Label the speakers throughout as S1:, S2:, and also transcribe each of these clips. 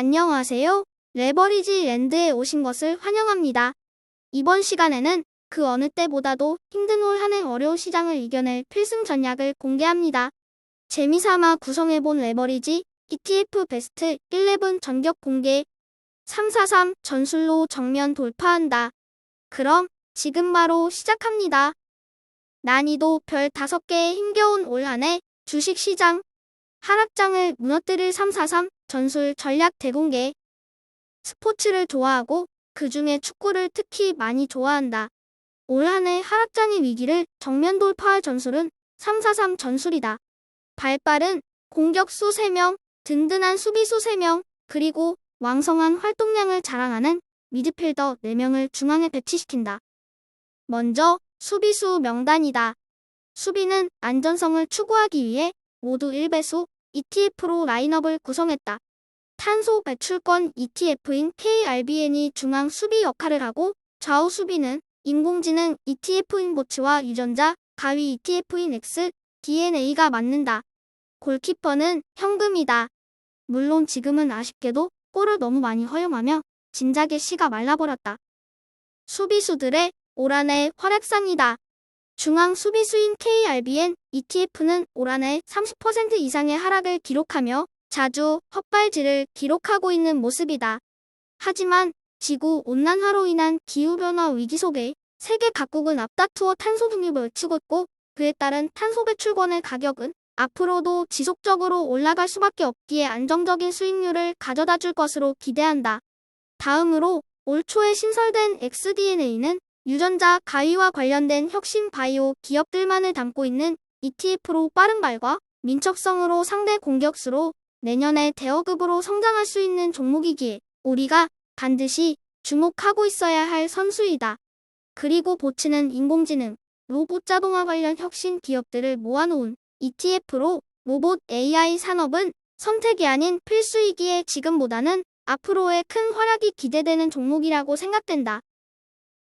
S1: 안녕하세요. 레버리지 랜드에 오신 것을 환영합니다. 이번 시간에는 그 어느 때보다도 힘든 올 한 해 어려운 시장을 이겨낼 필승 전략을 공개합니다. 재미삼아 구성해본 레버리지 ETF 베스트 11 전격 공개 343 전술로 정면 돌파한다. 그럼 지금 바로 시작합니다. 난이도 별 5개의 힘겨운 올 한 해 주식시장 하락장을 무너뜨릴 343 전술 전략 대공개 스포츠를 좋아하고 그 중에 축구를 특히 많이 좋아한다. 올 한해 하락장의 위기를 정면 돌파할 전술은 343 전술이다. 발빠른 공격수 3명, 든든한 수비수 3명, 그리고 왕성한 활동량을 자랑하는 미드필더 4명을 중앙에 배치시킨다. 먼저 수비수 명단이다. 수비는 안전성을 추구하기 위해 모두 1배수 ETF로 라인업을 구성했다. 탄소 배출권 ETF인 KRBN이 중앙 수비 역할을 하고 좌우 수비는 인공지능 ETF인 보츠와 유전자 가위 ETF인 X, DNA가 맞는다. 골키퍼는 현금이다. 물론 지금은 아쉽게도 골을 너무 많이 허용하며 진작에 씨가 말라버렸다. 수비수들의 해 활약상이다. 중앙 수비수인 KRBN ETF는 올한해 30% 이상의 하락을 기록하며 자주 헛발질을 기록하고 있는 모습이다. 하지만 지구 온난화로 인한 기후변화 위기 속에 세계 각국은 앞다투어 탄소 중립을 치고 있고 그에 따른 탄소 배출권의 가격은 앞으로도 지속적으로 올라갈 수밖에 없기에 안정적인 수익률을 가져다 줄 것으로 기대한다. 다음으로 올 초에 신설된 XDNA는 유전자 가위와 관련된 혁신 바이오 기업들만을 담고 있는 ETF로 빠른 발과 민첩성으로 상대 공격수로 내년에 대여급으로 성장할 수 있는 종목이기에 우리가 반드시 주목하고 있어야 할 선수이다. 그리고 보츠는 인공지능, 로봇 자동화 관련 혁신 기업들을 모아놓은 ETF로 로봇 AI 산업은 선택이 아닌 필수이기에 지금보다는 앞으로의 큰 활약이 기대되는 종목이라고 생각된다.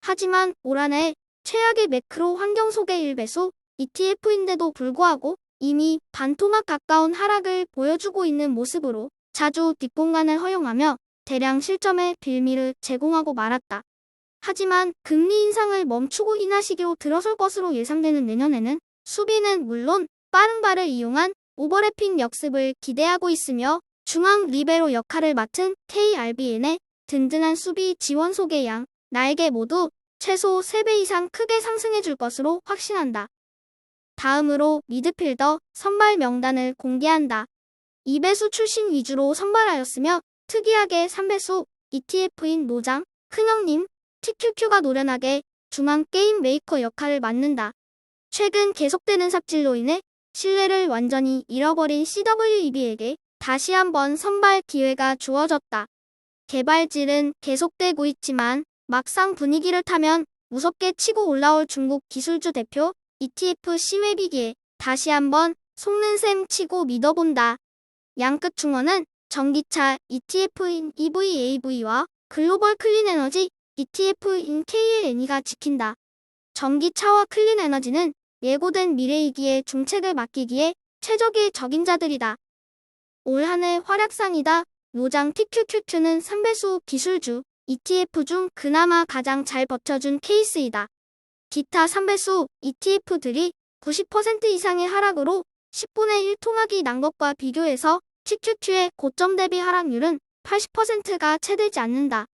S1: 하지만 올 한해 최악의 매크로 환경 속의 1배수 ETF인데도 불구하고 이미 반토막 가까운 하락을 보여주고 있는 모습으로 자주 뒷공간을 허용하며 대량 실점의 빌미를 제공하고 말았다. 하지만 금리 인상을 멈추고 인하 시기로 들어설 것으로 예상되는 내년에는 수비는 물론 빠른 발을 이용한 오버래핑 역습을 기대하고 있으며 중앙 리베로 역할을 맡은 KRBN의 든든한 수비 지원 속의 양, 날개 모두 최소 3배 이상 크게 상승해 줄 것으로 확신한다. 다음으로 미드필더 선발 명단을 공개한다. 2배수 출신 위주로 선발하였으며 특이하게 3배수 ETF인 노장, 큰형님, TQQ가 노련하게 중앙 게임 메이커 역할을 맡는다. 최근 계속되는 삽질로 인해 신뢰를 완전히 잃어버린 CWEB에게 다시 한번 선발 기회가 주어졌다. 개발질은 계속되고 있지만 막상 분위기를 타면 무섭게 치고 올라올 중국 기술주 대표 ETF 시웨비기에 다시 한번 속는 셈 치고 믿어본다. 양끝 중원은 전기차 ETF인 EVAV와 글로벌 클린 에너지 ETF인 KLN이가 지킨다. 전기차와 클린 에너지는 예고된 미래이기에 중책을 맡기기에 최적의 적임자들이다. 올 한해 활약상이다. 노장 TQQQ는 3배수 기술주 ETF 중 그나마 가장 잘 버텨준 케이스이다. 기타 3배수 ETF들이 90% 이상의 하락으로 10분의 1 통하기 난 것과 비교해서 TQQ의 고점 대비 하락률은 80%가 채 되지 않는다.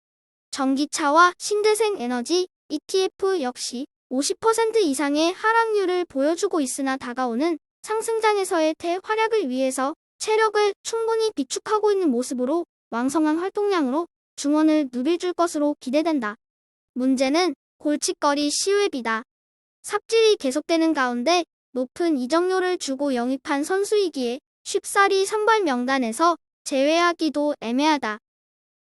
S1: 전기차와 신재생 에너지 ETF 역시 50% 이상의 하락률을 보여주고 있으나 다가오는 상승장에서의 대활약을 위해서 체력을 충분히 비축하고 있는 모습으로 왕성한 활동량으로 중원을 누빌줄 것으로 기대된다. 문제는 골칫거리 시웹이다. 삽질이 계속되는 가운데 높은 이적료를 주고 영입한 선수이기에 쉽사리 선발 명단에서 제외하기도 애매하다.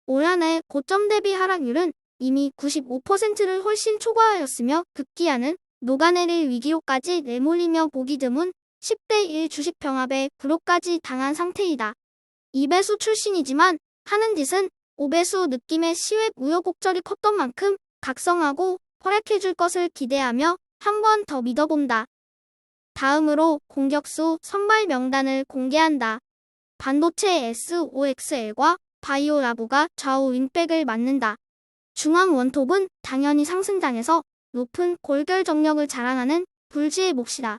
S1: 올 한해 고점 대비 하락률은 이미 95%를 훨씬 초과하였으며 급기야는 녹아내릴 위기로까지 내몰리며 보기 드문 10대 1 주식 병합에 불호까지 당한 상태이다. 2배수 출신이지만 하는 짓은 5배수 느낌의 시웹 우여곡절이 컸던 만큼 각성하고 활약해줄 것을 기대하며 한 번 더 믿어본다. 다음으로 공격수 선발 명단을 공개한다. 반도체 SOXL과 바이오 라보가 좌우 윙백을 맞는다. 중앙 원톱은 당연히 상승장에서 높은 골결 정력을 자랑하는 불지의 몫이다.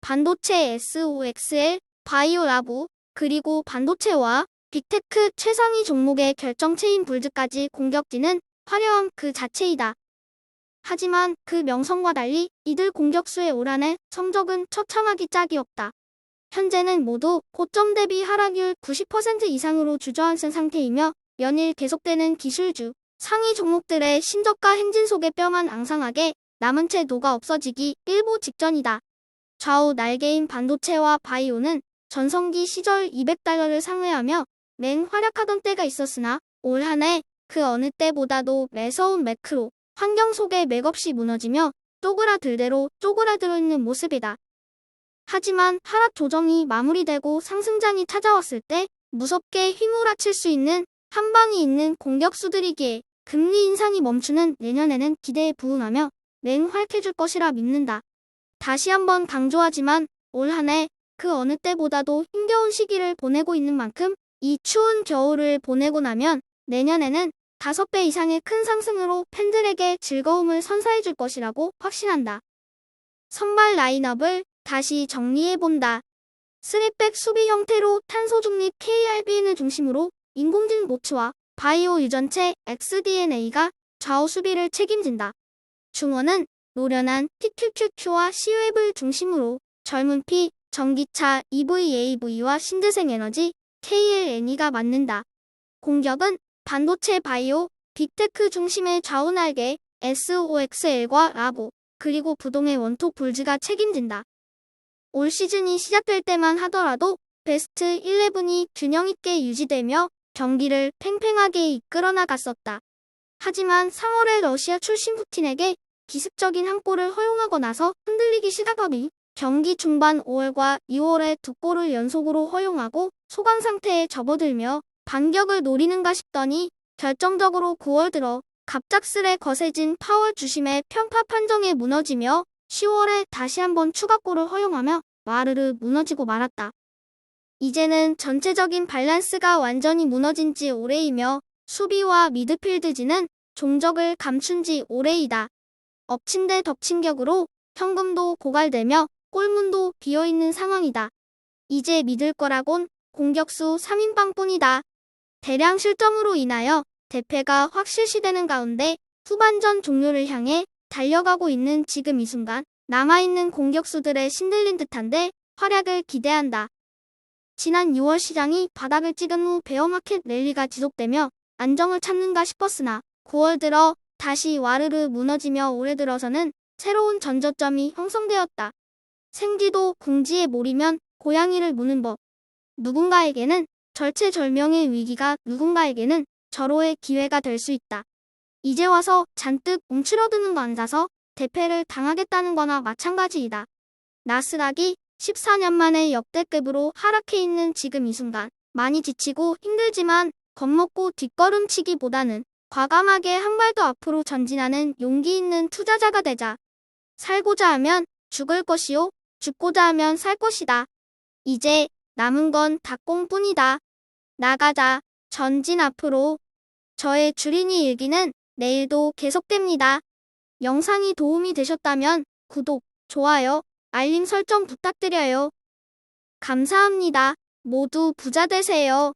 S1: 반도체 SOXL, 바이오 라보, 그리고 반도체와 빅테크 최상위 종목의 결정체인 불즈까지 공격진은 화려함 그 자체이다. 하지만 그 명성과 달리 이들 공격수의 올 한해 성적은 처참하기 짝이 없다. 현재는 모두 고점 대비 하락률 90% 이상으로 주저앉은 상태이며 연일 계속되는 기술주, 상위 종목들의 신저가 행진 속에 뼈만 앙상하게 남은 채 녹아 없어지기 일보 직전이다. 좌우 날개인 반도체와 바이오는 전성기 시절 200달러를 상회하며 맹활약하던 때가 있었으나 올 한해 그 어느 때보다도 매서운 매크로 환경 속에 맥없이 무너지며 쪼그라들대로 쪼그라들어 있는 모습이다. 하지만 하락 조정이 마무리되고 상승장이 찾아왔을 때 무섭게 휘몰아칠 수 있는 한 방이 있는 공격수들이기에 금리 인상이 멈추는 내년에는 기대에 부응하며 맹활약해줄 것이라 믿는다. 다시 한번 강조하지만 올 한해 그 어느 때보다도 힘겨운 시기를 보내고 있는 만큼 이 추운 겨울을 보내고 나면 내년에는 다섯 배 이상의 큰 상승으로 팬들에게 즐거움을 선사해 줄 것이라고 확신한다. 선발 라인업을 다시 정리해 본다. 3백 수비 형태로 탄소 중립 KRBN을 중심으로 인공지능 모츠와 바이오 유전체 XDNA가 좌우 수비를 책임진다. 중원은 노련한 TQQQ와 C웹을 중심으로 젊은 피, 전기차 EVAV와 신재생 에너지 KLNE가 맡는다. 공격은 반도체 바이오, 빅테크 중심의 좌우 날개 SOXL과 라보, 그리고 부동의 원톱 불즈가 책임진다. 올 시즌이 시작될 때만 하더라도 베스트 11이 균형 있게 유지되며 경기를 팽팽하게 이끌어 나갔었다. 하지만 3월에 러시아 출신 푸틴에게 기습적인 한 골을 허용하고 나서 흔들리기 시작하니 경기 중반 5월과 2월에 두 골을 연속으로 허용하고 소강 상태에 접어들며 반격을 노리는가 싶더니 결정적으로 9월 들어 갑작스레 거세진 파월 주심의 편파 판정에 무너지며 10월에 다시 한번 추가골을 허용하며 와르르 무너지고 말았다. 이제는 전체적인 밸런스가 완전히 무너진 지 오래이며 수비와 미드필드진은 종적을 감춘 지 오래이다. 엎친 데 덮친 격으로 현금도 고갈되며 골문도 비어있는 상황이다. 이제 믿을 거라곤 공격수 3인방뿐이다. 대량 실점으로 인하여 대패가 확실시되는 가운데 후반전 종료를 향해 달려가고 있는 지금 이 순간 남아있는 공격수들의 신들린 듯한데 활약을 기대한다. 지난 6월 시장이 바닥을 찍은 후 베어마켓 랠리가 지속되며 안정을 찾는가 싶었으나 9월 들어 다시 와르르 무너지며 올해 들어서는 새로운 전저점이 형성되었다. 생쥐도 궁지에 몰이면 고양이를 무는 법. 누군가에게는 절체절명의 위기가 누군가에게는 절호의 기회가 될 수 있다. 이제 와서 잔뜩 움츠러드는 거 앉아서 대패를 당하겠다는 거나 마찬가지이다. 나스닥이 14년 만에 역대급으로 하락해 있는 지금 이 순간 많이 지치고 힘들지만 겁먹고 뒷걸음치기보다는 과감하게 한발더 앞으로 전진하는 용기 있는 투자자가 되자. 살고자 하면 죽을 것이요. 죽고자 하면 살 것이다. 이제 남은 건 닭공뿐이다. 나가자. 전진 앞으로. 저의 주린이 일기는 내일도 계속됩니다. 영상이 도움이 되셨다면 구독, 좋아요, 알림 설정 부탁드려요. 감사합니다. 모두 부자 되세요.